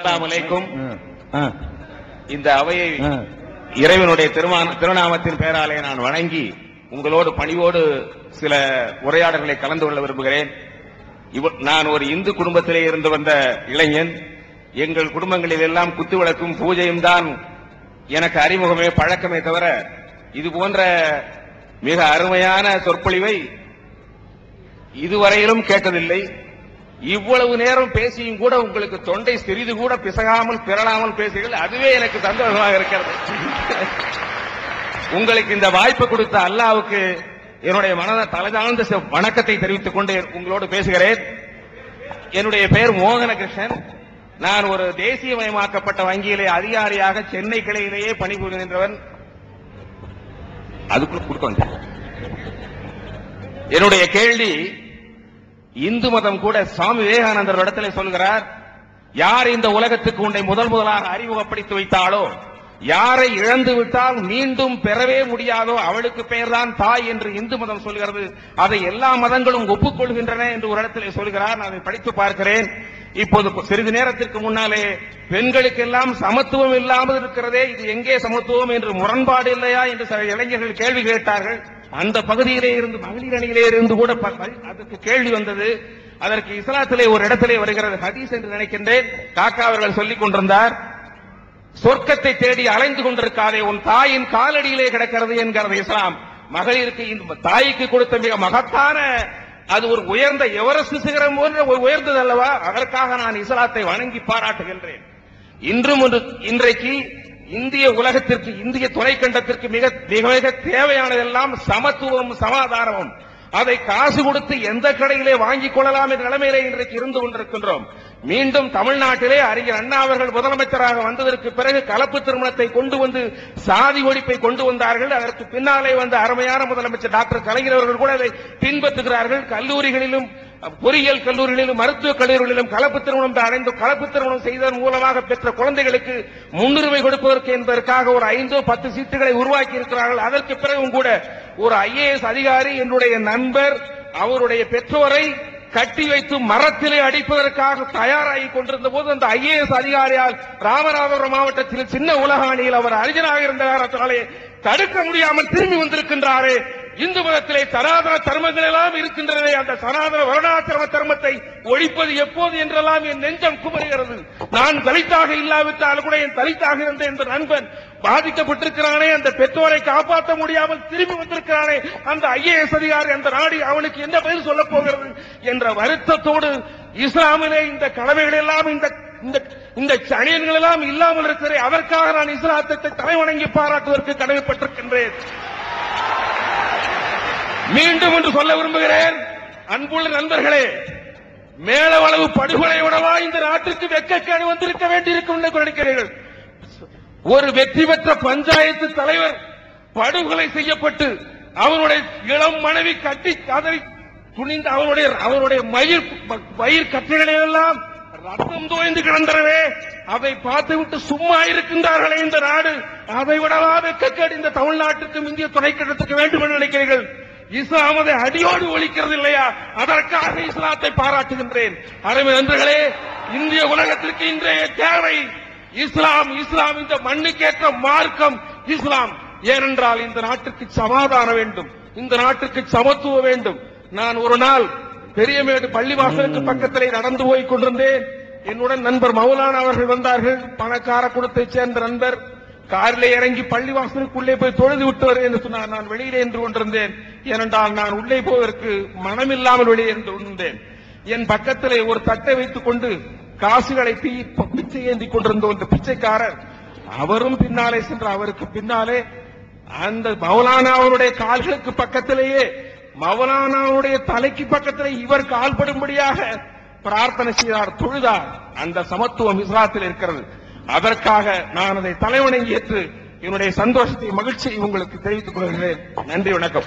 அலைக்கும் இந்த அவையை. இறைவனுடைய திருநாமத்தின் பெயராலே நான் வணங்கி உங்களோடு பணிவோடு சில உரையாடல்களை கலந்து கொள்ள விரும்புகிறேன். நான் ஒரு இந்து குடும்பத்திலே இருந்து வந்த இளைஞன். எங்கள் குடும்பங்களில் எல்லாம் குத்துவிளக்கும் பூஜையும் தான் எனக்கு அறிமுகமே பழக்கமே தவிர இது போன்ற மிக அருமையான சொற்பொழிவை இதுவரையிலும் கேட்டதில்லை. இவ்வளவு நேரம் பேசியும் கூட உங்களுக்கு தொண்டை சிறிது கூட பிசகாமல் பிறழாமல் பேசுகிறீர்கள். அதுவே எனக்கு சந்தோஷமாக இருக்கிறது. உங்களுக்கு இந்த வாய்ப்பு கொடுத்த அல்லாவுக்கு என்னுடைய மனத தலைதாழ்ந்த வணக்கத்தை தெரிவித்துக் கொண்டு உங்களோடு பேசுகிறேன். என்னுடைய பெயர் மோகனகிருஷ்ணன். நான் ஒரு தேசியமயமாக்கப்பட்ட வங்கியிலே அதிகாரியாக சென்னை கிளையிலேயே பணிபுரிகின்றவன் அதுக்குள்ள கொடுக்க என்னுடைய கேள்வி இந்து மதம் கூட சுவாமி விவேகானந்தர் இடத்திலே சொல்கிறார் யார் இந்த உலகத்துக்கு உன்னை முதல் முதலாக அறிமுகப்படுத்தி வைத்தாலோ யாரை இழந்து விட்டால் மீண்டும் பெறவே முடியாதோ அவளுக்கு பெயர்தான் தாய் என்று இந்து மதம் சொல்கிறது. அதை எல்லா மதங்களும் ஒப்புக்கொள்கின்றன என்று ஒரு இடத்திலே சொல்கிறார். நான் அதை படித்து பார்க்கிறேன். இப்போது சிறிது நேரத்திற்கு முன்னாலே பெண்களுக்கெல்லாம் சமத்துவம் இல்லாமல் இருக்கிறதே இது எங்கே சமத்துவம் என்று முரண்பாடு இல்லையா? என்று சில இளைஞர்கள் கேள்வி கேட்டார்கள். அந்த பகுதியிலே இருந்து மகளிர் அணியிலே இருந்து கூட அதற்கு கேள்வி வந்தது. அதற்கு இஸ்லாத்திலே ஒரு இடத்திலே வருகிறது ஹதீஸ் என்று நினைக்கின்றேன். காக்கா அவர்கள் சொல்லிக் கொண்டிருந்தார் சொர்க்கத்தை தேடி அலைந்து கொண்டிருக்காதே உன் தாயின் காலடியிலே கிடக்கிறது என்கிறது இஸ்லாம். மகளிருக்கு இந்த தாய்க்கு கொடுத்த மிக மகத்தான அது ஒரு உயர்ந்த எவரஸ்ட் சிகரம் போன்ற ஒரு உயர்ந்தது அல்லவா? அதற்காக நான் இஸ்லாத்தை வணங்கி பாராட்டுகின்றேன். இன்றும் இன்றைக்கு இந்திய உலகத்திற்கு இந்திய துணைக்கண்டத்திற்கு மிக மிக மிக தேவையானதெல்லாம் சமத்துவம் சமாதானமும். அதை காசு கொடுத்து எந்த கடையிலே வாங்கிக் கொள்ளலாம் என்ற நிலைமையிலே இன்றைக்கு இருந்து கொண்டிருக்கின்றோம். மீண்டும் தமிழ்நாட்டிலே அறிஞர் அண்ணா அவர்கள் முதலமைச்சராக வந்ததற்கு பிறகு கலப்பு திருமணத்தை கொண்டு வந்து சாதி ஒழிப்பை கொண்டு வந்தார்கள். அதற்கு பின்னாலே வந்த அருமையான முதலமைச்சர் டாக்டர் கலைஞர் அவர்கள் கூட அதை பின்பற்றுகிறார்கள். கல்லூரிகளிலும் பொறியியல் கல்லூரிகளிலும் மருத்துவக் கல்லூரிகளிலும் கலப்பு திருமணம் அடைந்து கலப்பு திருமணம் செய்ததன் மூலமாக பெற்ற குழந்தைகளுக்கு முன்னுரிமை கொடுப்பதற்கு என்பதற்காக ஒரு ஐந்தோ பத்து சீட்டுகளை உருவாக்கி இருக்கிறார்கள் அதற்கு பிறகும் கூட ஒரு ஐஏஎஸ் அதிகாரி என்னுடைய நண்பர் அவருடைய பெற்றோரை கட்டி வைத்து மரத்திலே அடிப்பதற்காக தயாராகி கொண்டிருந்த போது அந்த ஐஏஎஸ் அதிகாரியால் ராமநாதபுரம் மாவட்டத்தில் சின்ன உலகாணியில் அவர் அறிஞராக இருந்த காரணத்தினாலே தடுக்க முடியாமல் திரும்பி வந்திருக்கின்றாரே இந்து மதத்திலே சனாதன தர்மங்கள் எல்லாம் இருக்கின்றனவே அந்த சனாதன வருணாசிரம தர்மத்தை ஒழிப்பது எப்போது என்றெல்லாம் என் நெஞ்சம் குமருகிறது நான் தலித்தாக இல்லாவிட்டால் கூட என் தலித்தாக இருந்த இந்த நண்பன் பாதிக்கப்பட்டிருக்கிறானே அந்த பெற்றோரை காப்பாற்ற முடியாமல் திரும்பி வந்திருக்கிறானே அந்த ஐஏஎஸ் அதிகாரி அந்த நாடு அவனுக்கு என்ன பதில் சொல்ல போகிறது என்ற வருத்தத்தோடு இஸ்லாமிலே இந்த கடமைகள் எல்லாம் இந்த இந்த இந்த சனியன்கள் எல்லாம் இல்லாமல் இருக்கிறேன் அதற்காக நான் இஸ்லாத்தை தலைவணங்கி பாராட்டுவதற்கு கடமைப்பட்டிருக்கின்றேன். மீண்டும் என்று சொல்ல விரும்புகிறேன். அன்புள்ள நண்பர்களே மேலவளவு படுகொலை விடவா இந்த நாட்டிற்கு வெக்கக்கேடு வந்திருக்க வேண்டியிருக்கும் என்று நினைக்கிறீர்கள். ஒரு வெற்றி பெற்ற பஞ்சாயத்து தலைவர் படுகொலை செய்யப்பட்டு அவனுடைய இளம் மனைவி கட்டி கதறி துணிந்து அவனுடைய அவனுடைய மயிர் மயிர் கற்றைகளை எல்லாம் ரத்தம் தோய்ந்து கிடந்தனவே அதை பார்த்துவிட்டு சும்மா இருக்கின்றார்களே இந்த நாடு. அதை விடவா வெக்கக்கேடு இந்த தமிழ்நாட்டுக்கும் இந்திய துணைக்கண்டத்துக்கு வேண்டும் என்று நினைக்கிறீர்கள். இஸ்லாம் அதை அடியோடு ஒழிக்கிறது இல்லையா? அதற்காக இஸ்லாத்தை பாராட்டுகின்றேன். அருமை நண்பர்களே இந்திய உலகத்திற்கு இன்றைய தேவை இஸ்லாம். இஸ்லாம் இந்த மண்ணுக்கேற்ற மார்க்கம் இஸ்லாம். ஏனென்றால் இந்த நாட்டுக்கு சமாதானம் வேண்டும். இந்த நாட்டுக்கு சமத்துவம் வேண்டும். நான் ஒரு நாள் பெரியமேடு பள்ளிவாசலுக்கு பக்கத்திலே நடந்து போய் கொண்டிருந்தேன். என்னுடன் நண்பர் மௌலானா அவர்கள் வந்தார்கள். பணக்கார குடத்தைச் சேர்ந்த நண்பர். காரில் இறங்கி பள்ளிவாசலுக்குள்ளே போய் தொழுது விட்டு வருவேன் என்று சொன்னார் நான் வெளியிலே என்று கொண்டிருந்தேன். ஏனென்றால் நான் உள்ளே போவதற்கு மனமில்லாமல் வெளியே என்று கொண்டிருந்தேன். என் பக்கத்திலே ஒரு தட்டை வைத்துக் கொண்டு காசுகளை தீ பிச்சை ஏந்தி கொண்டிருந்த ஒரு பிச்சைக்காரர். அவரும் பின்னாலே சென்ற அவருக்கு பின்னாலே அந்த மௌலானாவுடைய கால்களுக்கு பக்கத்திலேயே மௌலானாவுடைய தலைக்கு பக்கத்திலே இவர் கால்படும்படியாக பிரார்த்தனை செய்தார் தொழுதார். அந்த சமத்துவம் இஸ்லாத்தில் இருக்கிறது. அதற்காக நான் அதை தலைவணங்கி ஏற்று என்னுடைய சந்தோஷத்தை மகிழ்ச்சியை உங்களுக்கு தெரிவித்துக் கொள்கிறேன். நன்றி வணக்கம்.